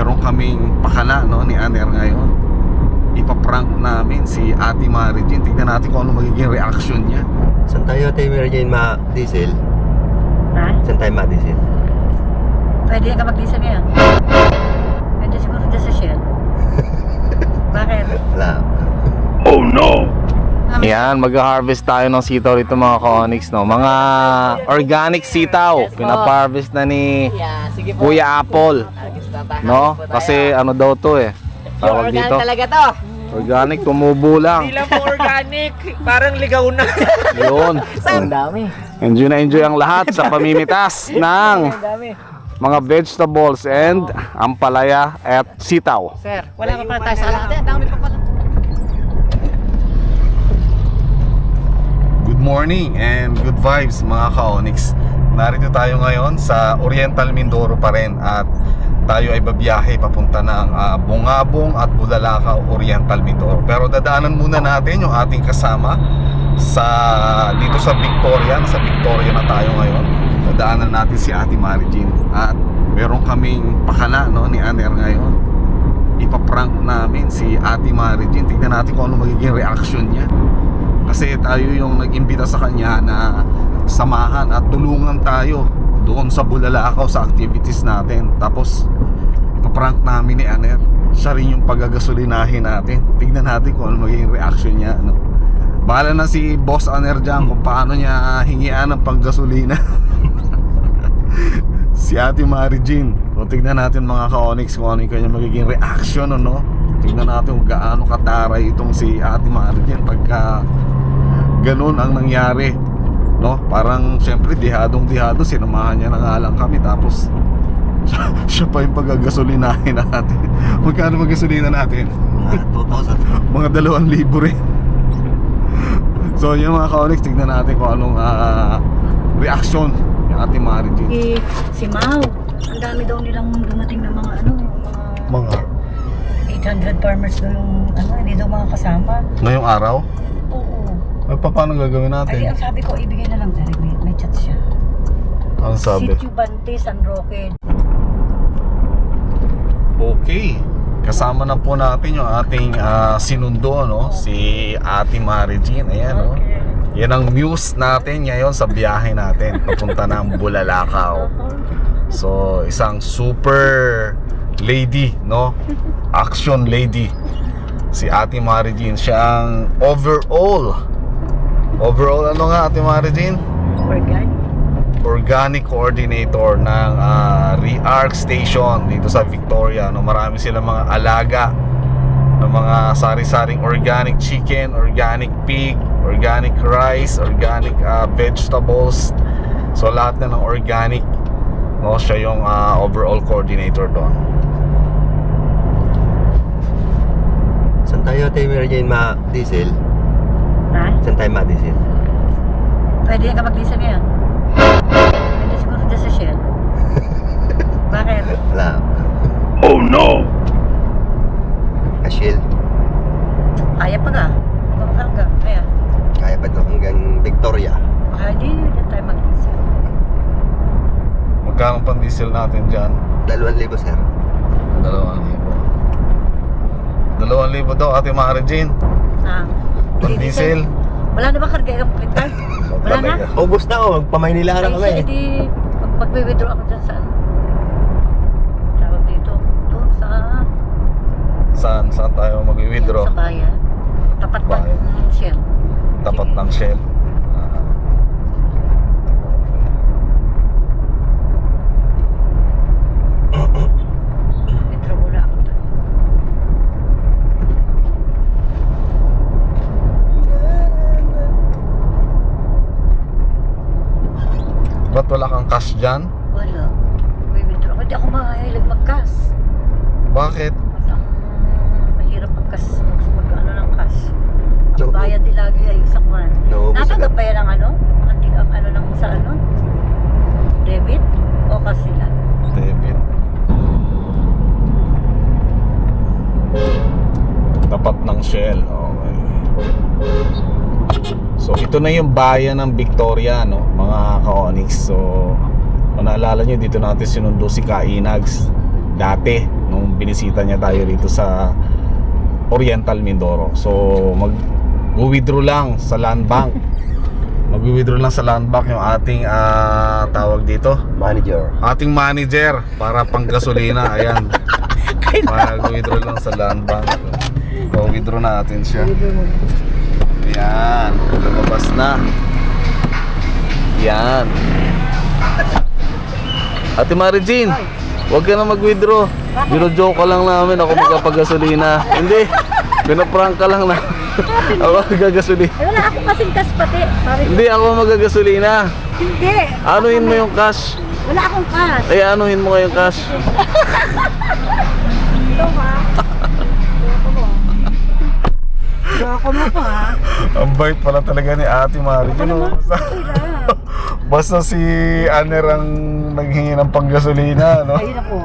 meron kaming pakala no, ni Aner ngayon. Ipaprank namin si Ate Mary Jane. Tignan natin kung ano magiging reaction niya. Saan tayo tayo Mary Jane ma-diesel? Ha? Saan tayo ma-diesel? Pwede ka mag-diesel ngayon? Pwede siguro dyan sa Shell. Bakit? Wala. Yan, mag-harvest tayo ng sitaw dito mga ka-onyx, no? Mga organic sitaw. Pinaparvest na ni Yeah, sige no? Kasi ano daw to eh. Tawag Organic dito. talaga to. Organic, tumubo lang. Hindi lang po organic. Parang ligaw na. Yun. Ang dami. Enjoy na enjoy ang lahat sa pamimitas ng Ang dami. mga vegetables and ampalaya at sitaw. Sir, wala pa pala tayo sa lahat. Ang dami pa pala. Good morning and good vibes mga ka-Onyx. Narito tayo ngayon sa Oriental Mindoro pa rin at tayo ay babiyahe papunta ng ah, Bungabong at Bulalakaw Oriental Mindoro. Pero dadaanan muna natin yung ating kasama sa dito sa Victoria, sa Victoria na tayo ngayon. Dadaanan natin si Ate Mary Jean at meron kaming pakala no ni Aner ngayon. Ipaprank namin si Ate Mary Jean. Tignan natin kung ano magiging reaction niya kasi tayo yung nag-imbita sa kanya na samahan at tulungan tayo doon sa Bulalakaw sa activities natin. Tapos ipaprank namin ni Aner. Siya rin yung pagagasolinahin natin. Tignan natin kung ano magiging reaction niya. Ano. Bahala na si Boss Aner dyan kung paano niya hingian ng panggasolina. si Ate Mary Jean. So tignan natin mga ka-Onyx kung ano yung kanya magiging reaction ano. Tignan natin kung gaano kataray itong si Ate Mary pagka ganun ang nangyari. No? Parang syempre dihadong dihado sinamahan niya na nga lang kami tapos siya, siya pa yung pagagasolinahin natin. Magkano magasolina natin? Mga 2,000. Mga dalawang libo rin. so yung mga ka-Onyx, tignan natin kung anong ah, reaction ng Ate Mary Jean. Si, si Mau. Ang dami daw nilang dumating na mga ano, yung mga Mga 800 farmers daw yung ano, hindi daw mga kasama. ngayong araw. Ay pa, paano gagawin Ay, natin? ang sabi ko, ibigay na lang direct. May, may chat siya. Ang sabi? Sitio Bante, San Roque. Okay. Kasama na po natin yung ating ah, sinundo, no? Si Ate Mary Jean. Ayan, no? Yan ang muse natin ngayon sa biyahe natin papunta ng Bulalakaw. So, isang super lady, no? Action lady. Si Ate Mary Jean. Siya ang overall. Overall, ano nga Ate Mary Jean? Organic. organic coordinator ng uh, Re-Arc Station dito sa Victoria. No, marami silang mga alaga ng mga sari-saring organic chicken, organic pig, organic rice, organic ah, vegetables. So lahat na ng organic, no, siya yung ah, overall coordinator doon. Saan tayo tayo Mary Jane ma-diesel? Ha? Saan tayo ma-diesel? Pwede ka mag-diesel ngayon? Pwede siguro dyan sa Shell. Bakit? Wala. Ashil. Kaya pa ka. Hanggang. Kaya. Kaya pa ito hanggang Victoria. Baka hindi, dyan tayo mag-diesel. Magkano pang diesel natin dyan? 2,000 sir. Dalawang libo. Dalawang libo daw, Ate Mary Jean. Ah. Pang diesel. Wala na ba karga yung printer? Wala na? Ubus na oh, magpamaynila na Ay, kami. sige, di mag- magbe-withdraw ako dyan sa ano. Tawag dito. Doon sa... Saan? Saan tayo mag-withdraw? Sa bayan. Tapat ng Shell? Tapat Sige. ng Shell. Ah. Withdraw muna ako doon. Ba't wala kang cash dyan? Wala. May withdraw. Hindi ako mahilig mag-cash. Bakit? Mahirap mag-cash. Mag, mag ano ng cash. Ang So, bayad din lagi ay Natanggap agad. ba yan ng ano? Ang, ang ano ng sa ano? Debit? O kasi lang? Debit. Tapat ng Shell. Okay. So ito na yung bayan ng Victoria no, mga ka-Onyx. So kung naalala nyo dito natin sinundo si Kainags dati nung binisita niya tayo rito sa Oriental Mindoro. So mag withdraw lang sa land bank. Mag-withdraw lang sa land bank yung ating ah, tawag dito, Manager. ating manager para pang gasolina. Ayan. Mag-withdraw lang sa land bank. So, withdraw natin siya. Ayan. Lumabas na. Yan. Ate Mary Jean, huwag ka na mag-withdraw. Bino-joke ka lang namin ako magkapag-gasolina. Hindi. Pinaprank ka lang na. ako magagasolina. Wala akong kasing cash pati. Pare, Hindi ako magagasolina. hindi. Anuhin mo yung cash. Wala akong cash. Ay, anuhin mo yung cash. Ito ha. Loko mo. Loko mo pa ha. Ang bait pala talaga ni Ate Mary Jean. oh. Basta, basta si Aner ang naghingi ng panggasolina, no? Ayun ako.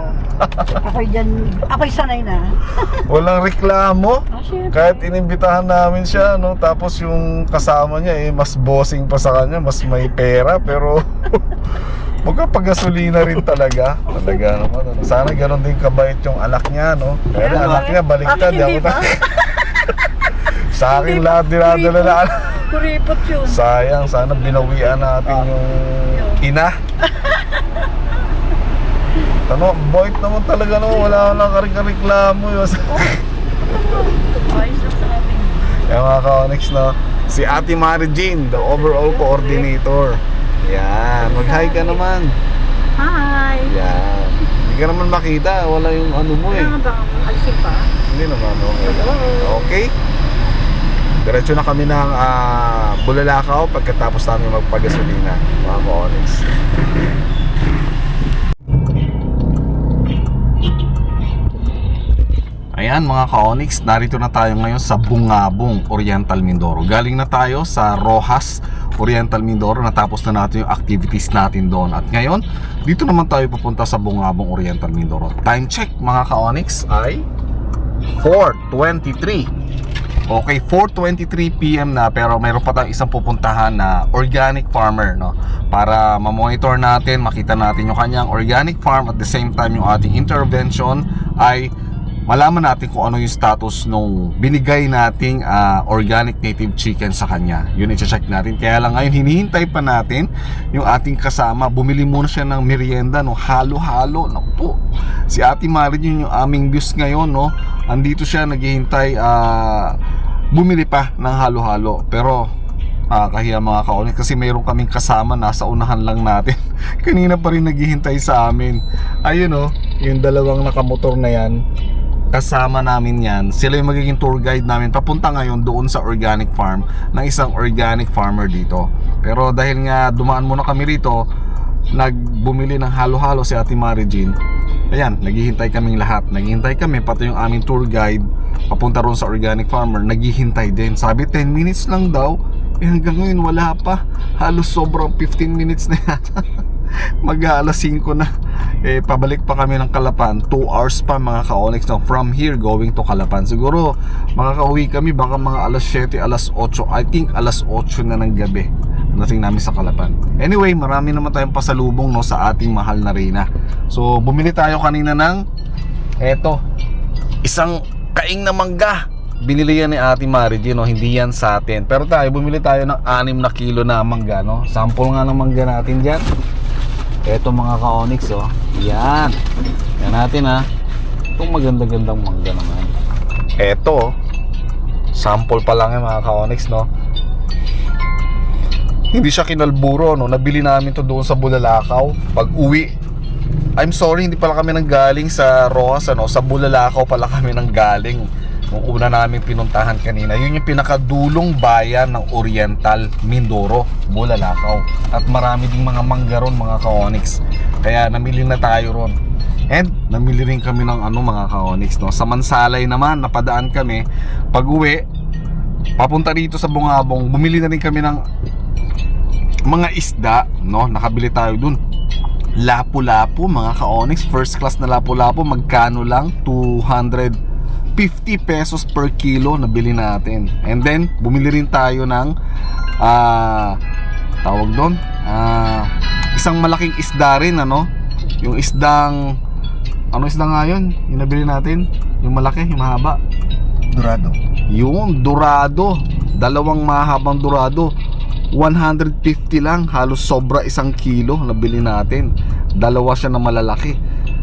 Ako'y dyan, ako'y sanay na. Walang reklamo. Syempre. Kahit inimbitahan namin siya, no? Tapos yung kasama niya, eh, mas bossing pa sa kanya, mas may pera, pero magkapagasolina rin talaga. Talaga naman. Ano. Sana ganun din kabait yung anak niya, no? Pero Kaya anak nga, niya, baliktad. Bakit hindi ba? Sa akin lahat dinadala na Kuripot yun. Sayang, sana binawian natin yung ina. Ano, boy naman talaga no, wala na karik-reklamo yun. Ayos lang sa amin. Yung mga ka-onyx no, si Ate Mary Jean, the overall coordinator. Yan, mag-hi ka naman. Hi! Yan. Hindi ka naman makita, wala yung ano mo eh. Kailangan bang alisin pa? Hindi naman, okay lang. Okay? Diretso na kami ng ah, Bulalakaw pagkatapos namin magpagasolina, mga ka-onyx. Ayan mga ka-Onyx, narito na tayo ngayon sa Bungabong, Oriental Mindoro. Galing na tayo sa Rojas, Oriental Mindoro. Natapos na natin yung activities natin doon. At ngayon, dito naman tayo papunta sa Bungabong, Oriental Mindoro. Time check mga ka-Onyx ay 4.23. Okay, 4.23 p.m. na pero mayroon pa tayong isang pupuntahan na organic farmer no para ma-monitor natin, makita natin yung kanyang organic farm at the same time yung ating intervention ay malaman natin kung ano yung status nung binigay nating ah, organic native chicken sa kanya. Yun i-check natin. Kaya lang ngayon hinihintay pa natin yung ating kasama. Bumili muna siya ng merienda no, halo-halo. Naku. Si Ate Marin yun yung aming views ngayon no. Andito siya naghihintay ah, bumili pa ng halo-halo. Pero ah, kahiya mga kaonis kasi mayroon kaming kasama nasa unahan lang natin. Kanina pa rin naghihintay sa amin. Ayun oh, yung dalawang nakamotor na yan kasama namin yan. Sila yung magiging tour guide namin papunta ngayon doon sa organic farm ng isang organic farmer dito. Pero dahil nga dumaan muna kami rito, nagbumili ng halo-halo si Ate Mary Jean. Ayan, naghihintay kaming lahat. Naghihintay kami, pati yung aming tour guide papunta roon sa organic farmer, naghihintay din. Sabi 10 minutes lang daw. Eh hanggang ngayon wala pa. Halos sobrang 15 minutes na yata. mag alas 5 na. Eh pabalik pa kami ng Kalapan. 2 hours pa mga ka-onyx. No? from here going to Kalapan. Siguro makakauwi kami baka mga alas 7 alas 8 I think alas 8 na ng gabi. Nating namin sa Kalapan. Anyway marami naman tayong pasalubong no, sa ating mahal na Reyna. So bumili tayo kanina ng eto isang kaing na mangga. Binili yan ni Ate Mary Jean, no? hindi yan sa atin. Pero tayo bumili tayo ng 6 na kilo na mangga no? sample nga ng mangga natin dyan Eto mga ka-onyx oh. Yan. Yan natin ha. Itong maganda-gandang mangga naman. Eto. oh. Sample pa lang yan mga ka-onyx no. Hindi siya kinalburo no. Nabili namin to doon sa Bulalakaw. Pag uwi. I'm sorry, hindi pala kami nang galing sa Rojas ano. Sa Bulalakaw pala kami nang Nung una namin pinuntahan kanina. Yun yung pinakadulong bayan ng Oriental Mindoro, Bulalakaw. At marami ding mga manggaron mga ka-onyx. Kaya namili na tayo ron. And namili rin kami ng ano mga ka-onyx no. Sa Mansalay naman napadaan kami. Pag uwi, papunta dito sa Bungabong, bumili na rin kami ng mga isda, no? Nakabili tayo dun. Lapu-lapu, mga ka-onyx, first class na lapu-lapu, magkano lang? 250 pesos per kilo na bili natin. And then, bumili rin tayo ng ah tawag doon, ah isang malaking isda rin ano, yung isdang Ano isda nga yun? Yung nabili natin? Yung malaki, yung mahaba? Dorado. Yung dorado. Dalawang mahabang dorado. 150 lang. Halos sobra isang kilo nabili natin. Dalawa siya na malalaki.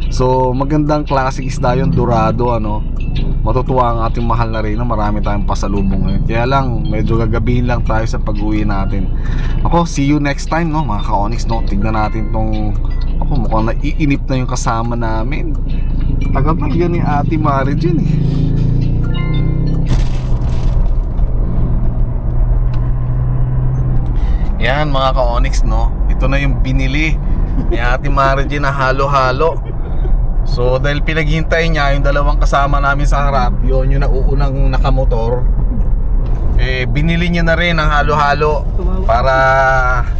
So magandang klaseng isda yung dorado ano. Matutuwa ang ating mahal na rin na marami tayong pasalubong ngayon. Kaya lang, medyo gagabihin lang tayo sa pag-uwi natin. Ako, see you next time no mga ka-onyx no. Tignan natin tong ako mukhang naiinip na yung kasama namin. Tagal talaga ni Ate Mari eh. Yan mga ka-onyx no. Ito na yung binili ni Ate Mari na halo-halo. So dahil pinaghintay niya yung dalawang kasama namin sa harap, yun yung nauunang nakamotor. Eh binili niya na rin ang halo-halo para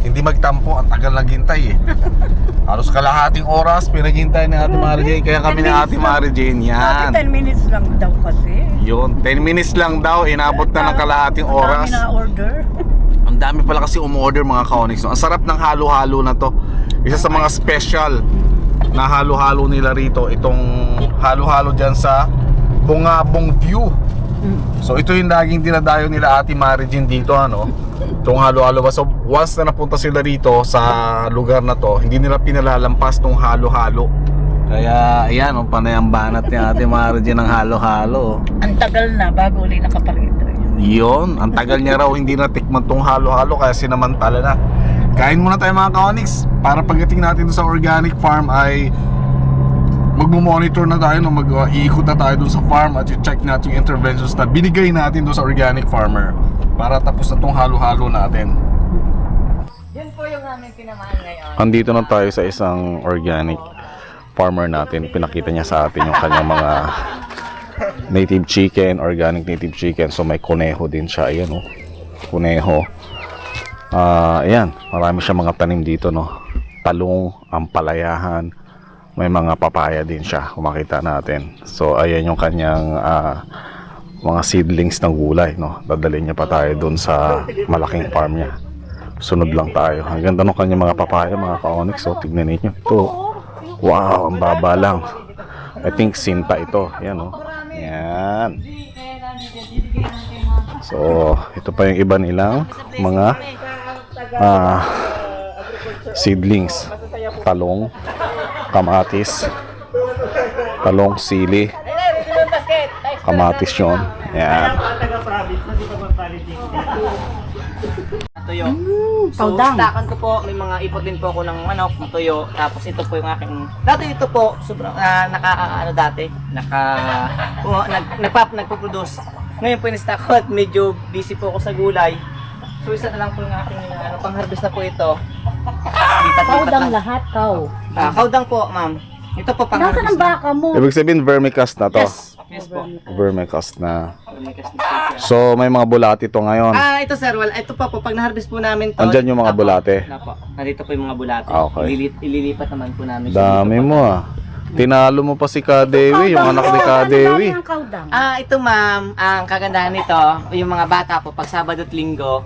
hindi magtampo. Ang tagal naghintay eh. Halos kalahating oras pinaghintay ni Ate Mari Jane. Kaya kami ni Ate Mari Jane yan. Bakit 10 minutes lang daw kasi? Yun, 10 minutes lang daw, inabot na ng kalahating Ang oras. dami na order. Ang dami pala kasi umorder mga ka-onyx. no? Ang sarap ng halo-halo na to. Isa sa mga special na halo-halo nila rito. Itong halo-halo dyan sa Bungabong View. So ito yung laging dinadayo nila Ate Mary Jean dito ano. Itong halo-halo ba. So once na napunta sila rito sa lugar na to, hindi nila pinalalampas tong halo-halo. Kaya ayan, ang panayang banat ni Ate Mary Jean ng halo-halo. Ang tagal na bago uli nakaparito. Yon, ang tagal niya raw hindi natikman tong halo-halo kaya sinamantala na. Kain muna tayo mga ka-onyx para pagdating natin sa organic farm ay magmo-monitor na tayo no mag-iikot na tayo doon sa farm at i-check natin yung interventions na binigay natin doon sa organic farmer para tapos na tong halo-halo natin. Yan po yung aming pinamahal ngayon. Andito na tayo sa isang organic farmer natin. Pinakita niya sa atin yung kanyang mga native chicken, organic native chicken. So may kuneho din siya. Ayan oh. Kuneho. Ah, ayan, marami siya mga tanim dito no. Talong, ampalayahan, may mga papaya din siya, kung natin. So ayan yung kanyang ah, mga seedlings ng gulay no. Dadalhin niya pa tayo doon sa malaking farm niya. Sunod lang tayo. Ang ganda ng kanyang mga papaya, mga ka-onyx. So tignan ninyo. Ito. Wow, ang baba lang. I think sinta ito. Yan oh. Yan. So, ito pa yung iba nilang mga ah seedlings. Talong, kamatis, talong, sili, kamatis yun. Yan. Tuyo. So, Kaudang. stakan ko po, may mga ipot din po ako ng manok, ng tuyo. Tapos ito po yung aking, dati ito po, sobrang, ah, naka, ano dati, naka, uh, nag, nagpap, nagpo-produce. Ngayon po ko at medyo busy po ako sa gulay. So, isa na lang po yung aking, ano, pang-harvest na po ito. Lipat-lipat Kaudang lang. lahat, kau. Ah, kaudang po, ma'am. Ito po Nasaan ang pang-harvest na. baka mo? Ibig sabihin vermicast na to. Yes, yes po. Vermicast na. So, may mga bulati to ngayon. Ah, ito sir, wala. Ito pa po, pag na-harvest po namin to. Andyan yung mga Apo, bulate. Apo. Nandito po yung mga bulate. Ah, okay. Ililit, ililipat naman po namin. siya Dami dito. mo ah. Tinalo mo pa si Kadewi, yung anak ni Kadewi. Ang kaudang. Ah, ito ma'am, ang kagandahan nito, yung mga bata po, pag Sabado at Linggo,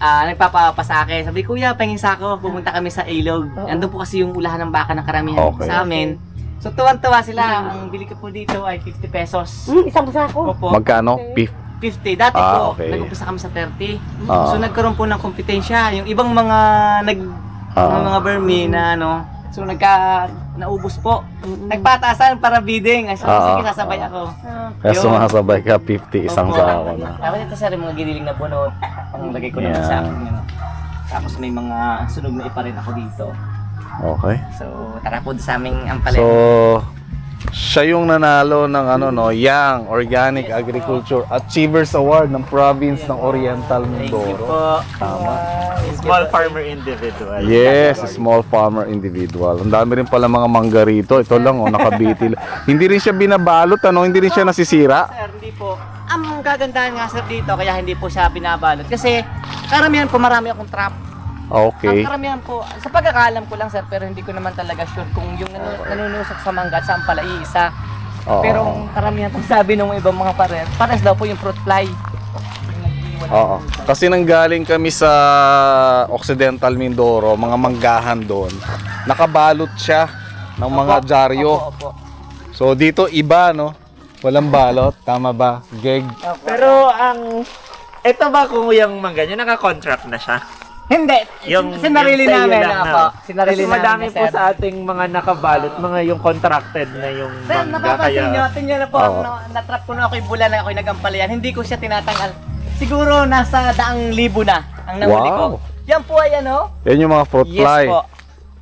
ah, nagpapapa sa akin. Sabi, kuya, pahingin sa ako, pumunta kami sa ilog. Nandun po kasi yung ulahan ng baka ng karamihan Okay. sa amin. So, tuwan-tuwa sila. Ang bili ko po dito ay 50 pesos. Hmm, isang sako. Opo. Magkano? Pif. 50. Dati Ah, po, okay. nag-umpisa kami sa 30. Ah. So, nagkaroon po ng kompetensya. Yung ibang mga nag Ah. mga, mga Burmese na ano, so nagka naubos po. Nagpatasan para bidding. Ay, Ah. sige, sasabay ako. Kaya Yun. sumasabay ka 50 isang Opo. sako na. Tapos ito sir, yung mga giniling na bunot. Ang lagay ko naman sa akin. Yun. Tapos may mga sunog na ipa rin ako dito. Okay. So, tara po sa aming ampalaya. So, siya yung nanalo ng ano no, Young Organic Agriculture Achievers Award ng province ng Oriental Thank you Mindoro. po. Tama. Small farmer individual. Yes, small farmer individual. Ang dami rin pala mga mangga rito. Ito lang oh, nakabitil. hindi rin siya binabalot ano, hindi rin siya nasisira. Sir, hindi po. Ang kagandahan nga sir dito, kaya hindi po siya binabalot. Kasi karamihan po marami akong trap. Okay. Ang karamihan po, sa pagkakalam ko lang sir, pero hindi ko naman talaga sure kung yung nanu- nanunusok sa mangga at saan pala iisa. Oo. Pero ang karamihan po sabi ng ibang mga pares, pares daw po yung fruit fly. Yung nag-iwan. Oo. Kasi nanggaling kami sa Occidental Mindoro, mga manggahan doon. Nakabalot siya ng mga Opo, dyaryo. Opo, opo. So dito iba no. Walang balot, tama ba? Geg. Pero ang... Ito ba kung yung mangga nyo, naka-contract na siya? Hindi. Yung, Sin- sinarili yung namin lang, ako. no? Sinarili Kasi madami namin, po sir. sa ating mga nakabalot, mga yung contracted na yung Sir, mangga. napapansin nyo, Kaya, tingnan na po, Oo. no, natrap ko na ako'y bulan na ako'y nagampalayan. Hindi ko siya tinatanggal. Siguro nasa daang libo na ang nahuli ko. Wow. Yan po ay ano? Yan yung mga fruit Yes fly. po.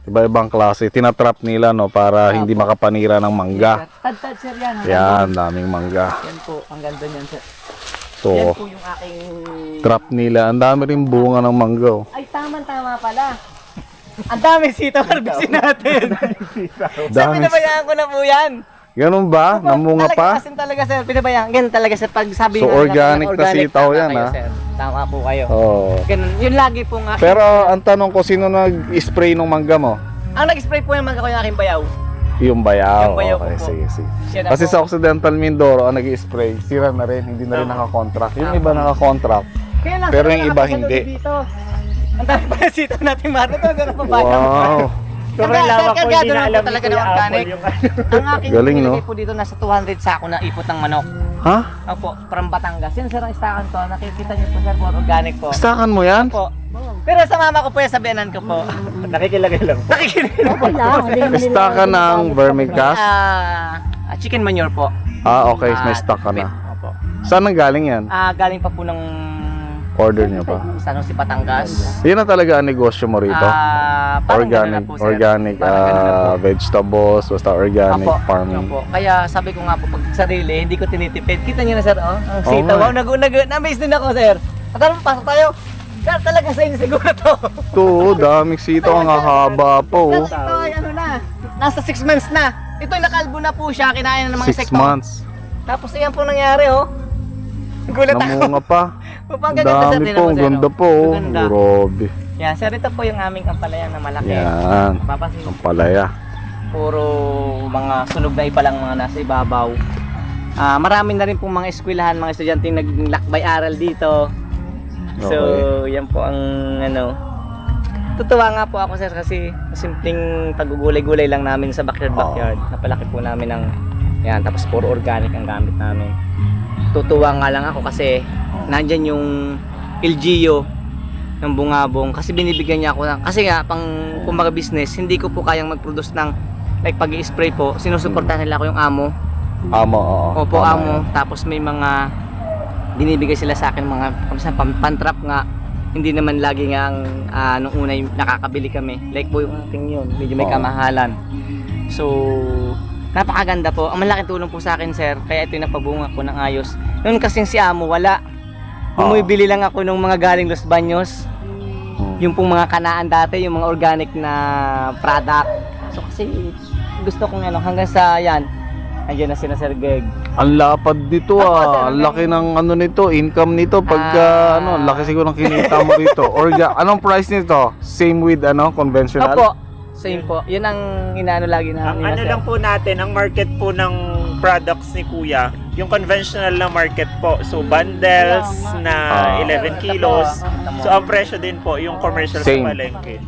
Iba-ibang klase. Tinatrap nila no para hindi makapanira ng mangga. Tad-tad sir yan. Yan, daming mangga. Yan po, ang ganda niyan sir. Yan So, po yung aking... trap nila. Ang dami rin bunga ng mangga. oh. Ay, tama-tama pala. Ang dami sitaw harbisin natin. sir, Dami. pinabayaan ko na po yan. Ganun ba? Namunga talaga, pa? Kasi talaga sir, pinabayaan. Ganun talaga sir, pag sabi So, nga nila, organic na sitaw tama yan, kayo, ah. Sir. Tama po kayo. Oo. Ganun, yun lagi po nga. Pero ang tanong ko, sino nag-spray ng mangga mo? Ang nag-spray po yung mga ko yung aking bayaw. Yung bayaw. Yung bayaw okay, ko po. sige, sige. Siya na Kasi po. sa Occidental Mindoro, ang nag-spray, sira na rin, hindi na rin nakakontract. Yung iba nakakontract. Kaya lang, Pero yung iba hindi. Dito. Ang dami pa yung sitaw natin mara. Ito, ganun pa ba? Wow. sobrang Sir, lawak po, kargado hindi na naman alam ni talaga Kuya ng organic. Apple yung ano. Ang aking Galing, no? po dito, nasa 200 sako na ipot ng manok. Ha? Opo, from Batangas. Yan sir ang istakan to. Nakikita niyo po sir, for organic po. Stakan mo yan? Po. Pero sa mama ko po yan, sa biyanan ko po. Nakikilagay lang po. Nakikinig. Okay lang. Stakan ng vermicast? Ah, ah, chicken manure po. Ah, okay. May Ah, stock ka meat. na. Opo. Saan ang galing yan? Ah, galing pa po ng Order nyo pa. San Jose, Batangas. Yan na talaga ang negosyo mo rito? Ah, parang ganun na organic, po, sir. organic Parang ganun na po. ah, vegetables, basta organic Opo, farming. opo. Kaya sabi ko nga po, pag sarili, hindi ko tinitipid. Kita niyo na sir, oh. Ang Oo sitaw. nga. Wow, nag nag na-amaze din ako, sir. At ano, pasok tayo. Sir, talaga sa inyo siguro to. Ito, oh, daming sitaw. Ang haba po. Sir, oh. ito ay ano na. Nasa 6 months na. Ito ay nakalbo na po siya. Kinain na ng mga Six insekto. months. Tapos ayan po nangyari, oh. Gulat ako. Namunga pa. Ang gaganda, sir. dami Tingnan po. mo, Ang sir, ganda po. oh. Ang ganda. Grabe. Yan, sir, ito po yung aming kampalayan na malaki. Yan. Papansin Ang palaya. puro mga sunog na ipa lang mga nasa ibabaw. Ah, marami na rin pong mga eskwelahan, mga estudyante yung naglakbay aral dito. So, yan po ang ano. Tutuwa nga po ako sir kasi simpleng pagugulay-gulay lang namin sa backyard Oo. backyard. Napalaki po namin ng yan tapos puro organic ang gamit namin. Tutuwa nga lang ako kasi nandyan yung LGU ng bungabong kasi binibigyan niya ako ng kasi nga pang kumbaga business hindi ko po kayang mag-produce ng like pag spray po sinusuportahan nila ako yung amo Amo, oo. Opo, Tama amo. yan. Tapos may mga binibigay sila sa akin mga kamisa pan, pantrap nga. Hindi naman lagi nga ang ah, nung una yung nakakabili kami. Like po yung ating yun, medyo may kamahalan. So, napakaganda po. Ang malaking tulong po sa akin, sir. Kaya ito yung napabunga ko ng ayos. Noon kasing si amo, wala. Bumibili lang ako ng mga galing Los Baños. Hmm. Yung pong mga kanaan dati, yung mga organic na product. So kasi gusto kong ano, hanggang sa yan, Andiyan na sila Sir Greg. Ang lapad nito ah. Ang laki ng ano nito, income nito pagka Ah. ano, ang laki siguro ng kinita mo rito. Orga, anong price nito? Same with ano, conventional? Opo, same po. Yun ang inaano lagi Ang namin. ano lang po natin, ang market po ng products ni Kuya, yung conventional na market po. So bundles na Ah. 11 kilos. So ang presyo din po yung commercial Same. sa palengke.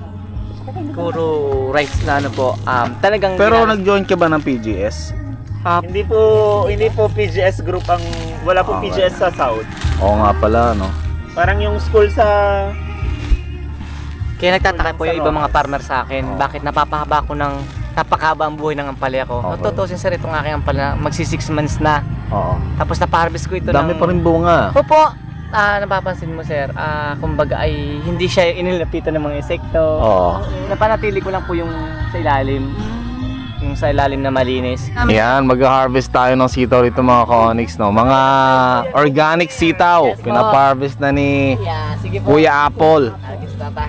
Puro rice na ano po. Um, talagang Pero gina- nag-join ka ba ng PGS? Ah, Hindi po hindi po PGS group ang wala po Okay. PGS sa South. Oo nga pala, no? Parang yung school sa kaya nagtataka po yung ibang mga farmer sa akin. Bakit napapahaba ko ng napakahaba ang buhay ng ampalaya ko. Okay. Totoo sir, itong aking ampalaya, magsi 6 months na. Oo. Tapos na-harvest ko ito Dami ng... pa rin bunga. Opo, ah, napapansin mo sir, ah, kumbaga ay hindi siya inilapitan ng mga insekto. Oo. Napanatili ko lang po yung sa ilalim. Yung sa ilalim na malinis. Yan, mag-harvest tayo ng sitaw rito mga Konix, no? Mga organic sitaw. Pinap-harvest na ni Yeah, sige po. Kuya Apple,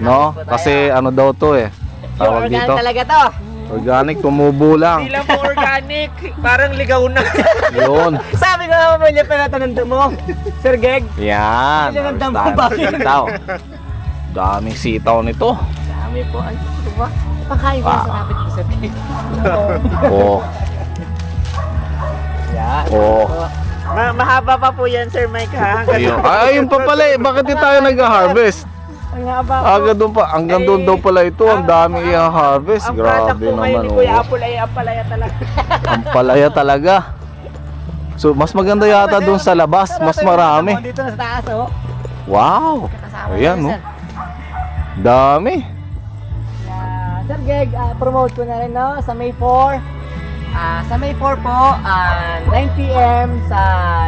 no? Kasi ano daw to eh. Tawag dito. talaga to. Organic, tumubo lang. Hindi lang po organic, parang ligaw na. Yun. Sabi ko naman niya pinatanong mo. Sir Geg. Yan. Damo harvestahan ba? sitaw. Daming sitaw nito. Dami po. Ay, ito ba? Pakain ko Wow. sa kapit ko, Sir Geg. Oh, Yan. oh. Ma- mahaba pa po yan, Sir Mike ha. Ayun. Ay, ayun pa pala eh. Bakit di tayo nag-harvest? Ang haba po. Aga doon pa, hanggang doon daw pala ito. Ang dami i-harvest. Ang product Grabe po ngayon naman. ni Kuya Oh. Apple ay apalaya talaga. Ang palaya talaga. So, mas maganda yata doon sa labas. Mas marami. Dito na sa taas, oh. Wow. Ayan, no? sir. Dami. Ah, Sir Geg, ah, promote ko na rin no sa May 4. Ah, sa May 4 po, ah, 9 p.m. sa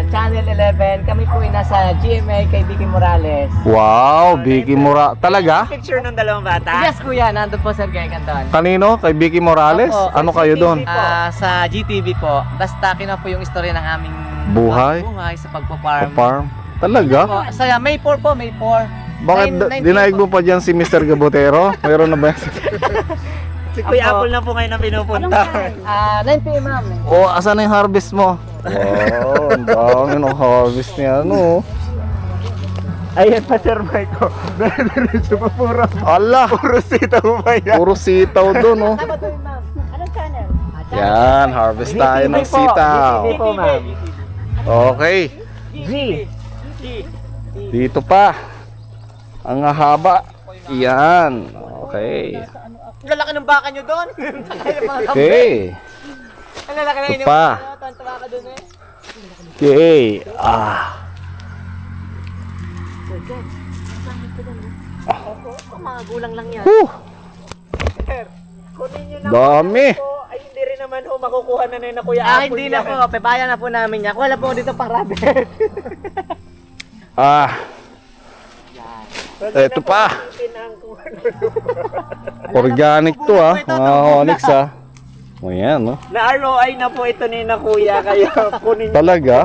Channel 11. Kami po ay nasa GMA kay Vicky Morales. Wow, Vicky Mora. Talaga? Picture ng dalawang bata. Yes, kuya, nandun po Sir Geg, andun. Kanino? Kay Vicky Morales? Opo. Ano kayo doon? Ah, sa GTV po. Basta kinuha po yung istorya ng aming Buhay? buhay sa pagpa-farm. Farm? Talaga? Po, sa May 4 po, May 4. Bakit Nine- da- nine dinaig mo pa dyan si Mr. Gabotero? Meron na ba yan? Si Kuya. Apple na po ngayon ang pinupunta. Ah, 9 p.m. ma'am. O, asan na yung harvest mo? Wow, ang dami ng harvest niya, ano? Ayan pa Sir Michael. Diretso pa puro. Ala! Puro sitaw pa yan. Puro sitaw doon, oh. Tama to yun, ma'am. Anong channel? Yan, harvest tayo ng sitaw. Po, ma'am. Okay, G. dito pa. Ang haba. Yan. Okay. Ang lalaki ng baka nyo doon. Okay. Ang lalaki ng inyong pa. Tuwan-tuwa ka doon eh. Okay. Ah. Mga gulang lang yan. Whew. Kunin nyo na Dami. Ay hindi rin naman ho makukuha na na yun na Kuya Ah, Apple hindi na yan. po. Pebaya na po namin yan. Wala po dito pang rabbit. Ah. Po pa. ano. Organic to ah. Mga onyx ah. O yan, no? Na ROI na po ito ni na Kuya kaya kunin nyo Talaga?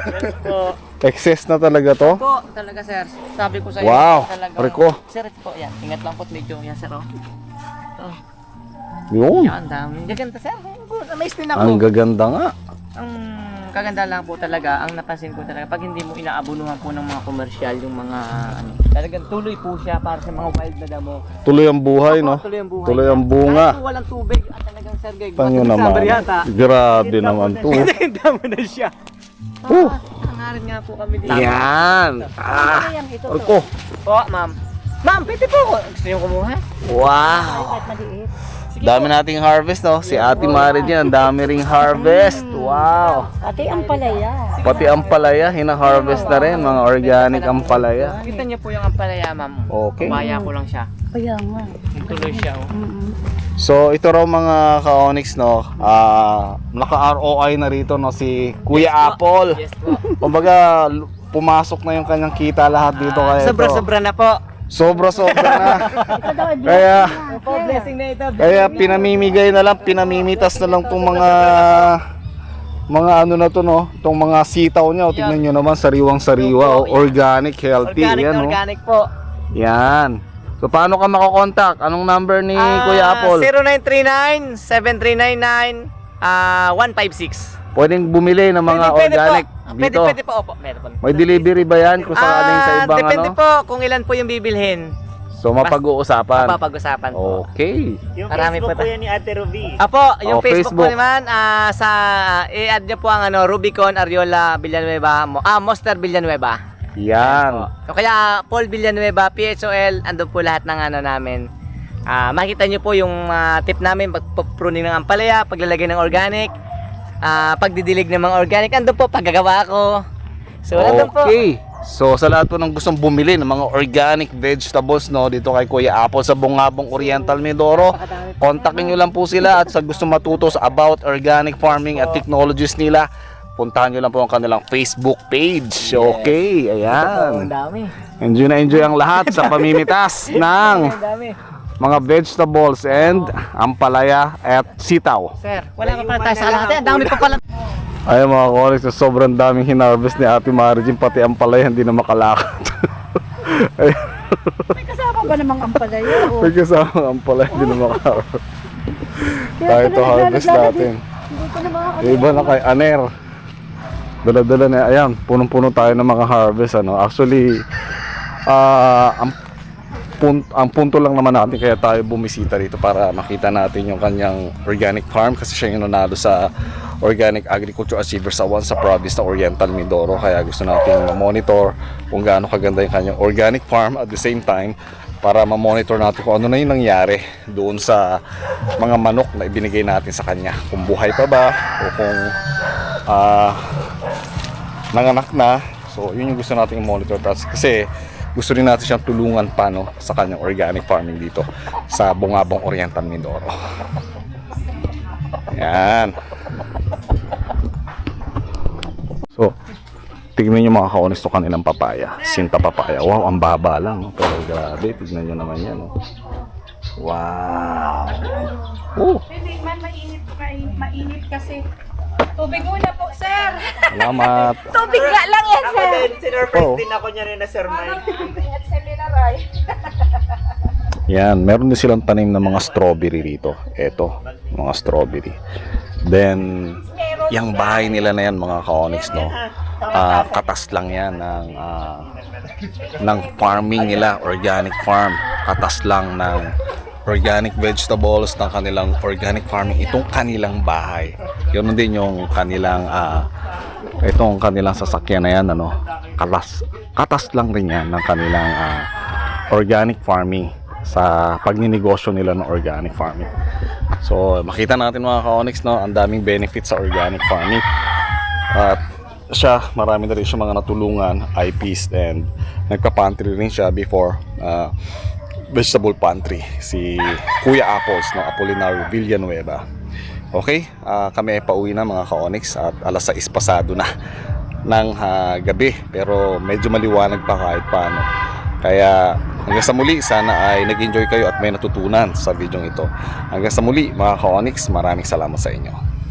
Yes po. Excess na talaga to? po, talaga sir. Sabi ko sa iyo. Wow, Talaga. Rico. Sir, ito po yan. Ingat lang po medyo yan sir. Oh. Yun. Yan, dami. Gaganda sir. Amazed din ako. Ang gaganda nga. ang kaganda lang po talaga, ang napansin ko talaga, pag hindi mo inaabunuhan po ng mga komersyal, yung mga ano, talagang tuloy po siya para sa mga wild na damo. Tuloy ang buhay, no? Tuloy ang buhay. Tuloy ang bunga. Kahit po walang tubig at talagang Sergey, Tanyo naman. Grabe naman to. Nakita mo na siya. Oh. Hangarin nga po kami dito. Yan. Ah. To. Arko. Po, ma'am. Ma'am, pwede po. Gusto niyo kumuha? Wow. Kahit maliit. Dami nating harvest, no? Si Ate Mari dyan, ang dami ring harvest. Wow. Ate, ang palaya. Pati ang palaya, hina-harvest na rin. Mga organic ang palaya. Kita niyo po yung ampalaya, ma'am. Okay. Kumaya ko lang siya. Kaya nga. Tuloy siya, oh. Mm-mm. So ito raw mga ka-onyx no, ah naka-ROI na rito no si Kuya Apple. Yes po. Kumbaga pumasok na yung kanyang kita lahat dito kaya ito. Sobra-sobra na po. Sobra-sobra na. Kaya blessing na ito. kaya pinamimigay na lang, pinamimitas na lang tong mga mga ano na to no, tong mga sitaw niya. O, tingnan niyo naman sariwang sariwa, o, organic, healthy, Organic yan na no. organic po. Yan. So paano ka makokontak? Anong number ni Ah, Kuya Apple? 0939-7399 ah 156. Pwedeng bumili ng mga Pwede, pwede organic po. Pwede, dito. pwede po. Opo, meron po. May delivery ba yan kung sakaling sa Ah, ibang depende ano? po kung ilan po yung bibilhin. So mapag-uusapan. Mapapag-usapan po. Okay. Yung Marami Facebook po ta- yan ni Ate Ruby. Apo, yung Oh, Facebook, Facebook. po naman, ah, sa, i-add nyo po ang ano, Rubicon Ariola Villanueva, Mo- ah, Monster Villanueva. Yan. So, kaya Paul Villanueva, PHOL, andun po lahat ng ano namin. Ah, makita nyo po yung ah, tip namin, pag-pruning ng ampalaya, paglalagay ng organic, ah, pagdidilig ng mga organic, andun po, paggagawa ko. So, andun po. Okay. So sa lahat po ng gustong bumili ng mga organic vegetables no dito kay Kuya Apple sa Bungabong Oriental Mindoro, kontakin nyo lang po sila at sa gusto matuto sa about organic farming at technologies nila, puntahan nyo lang po ang kanilang Facebook page. Okay, Ang ayan. dami. Enjoy na enjoy ang lahat sa pamimitas ng. Mga vegetables and ampalaya at sitaw. Sir, wala pa pala tayo sa kalahati. Ang dami pa pala. Ay mga konex, sobrang daming hinarvest ni Ate Marjin, pati ang palaya hindi na makalakad. Ay, May kasama ba namang ang palaya? Oh. may kasama ang palaya hindi na makalakad. Tayo ito harvest natin. Iba na kay Aner. Dala-dala na, ayan, punong-puno tayo ng mga harvest. Ano. Actually, ah ang punt, ang punto lang naman natin kaya tayo bumisita dito para makita natin yung kanyang organic farm kasi siya yung nanalo sa Organic Agriculture Achievers Award sa province na Oriental Mindoro. Kaya gusto natin monitor kung gaano kaganda yung kanyang organic farm at the same time para ma-monitor natin kung ano na yung nangyari doon sa mga manok na ibinigay natin sa kanya. Kung buhay pa ba o kung ah nanganak na. So yun yung gusto natin i-monitor tas- kasi gusto rin natin siyang tulungan paano sa kanyang organic farming dito sa Bungabong Oriental Mindoro yan so tignan nyo mga ka-honest to kanilang papaya sinta papaya wow ang baba lang no? pero grabe tignan nyo naman yan no? wow oh, mainit, mainit, kasi. Tubig muna po, sir. salamat Tubig nga lang yan, Ako din, sinurprise Oo. din ako niya ni na Sir Mike. At sa Minaray. Yan, meron din silang tanim ng mga strawberry rito. Eto, mga strawberry. Then, yung bahay nila na yan, mga ka-onyx, no? Ah, katas lang yan ng, ah, ng farming nila, organic farm. Katas lang ng organic vegetables ng kanilang organic farming. Itong kanilang bahay. Yun din yung kanilang, ah, itong kanilang sasakyan na yan, ano? Katas, katas lang rin yan ng kanilang ah, organic farming sa pagninegosyo nila ng organic farming. So, makita natin mga ka-onyx, no, ang daming benefits sa organic farming. At siya, marami na rin siya mga natulungan, IPs, and nagpa-pantry rin siya before uh, vegetable pantry, si Kuya Apples, no, Apolinar Villanueva. Okay, ah, kami ay pauwi na mga ka-onyx at alas 6 pasado na ng ah, gabi pero medyo maliwanag pa kahit paano. Kaya hanggang sa muli, sana ay nag-enjoy kayo at may natutunan sa video ito. Hanggang sa muli mga ka-onyx, maraming salamat sa inyo.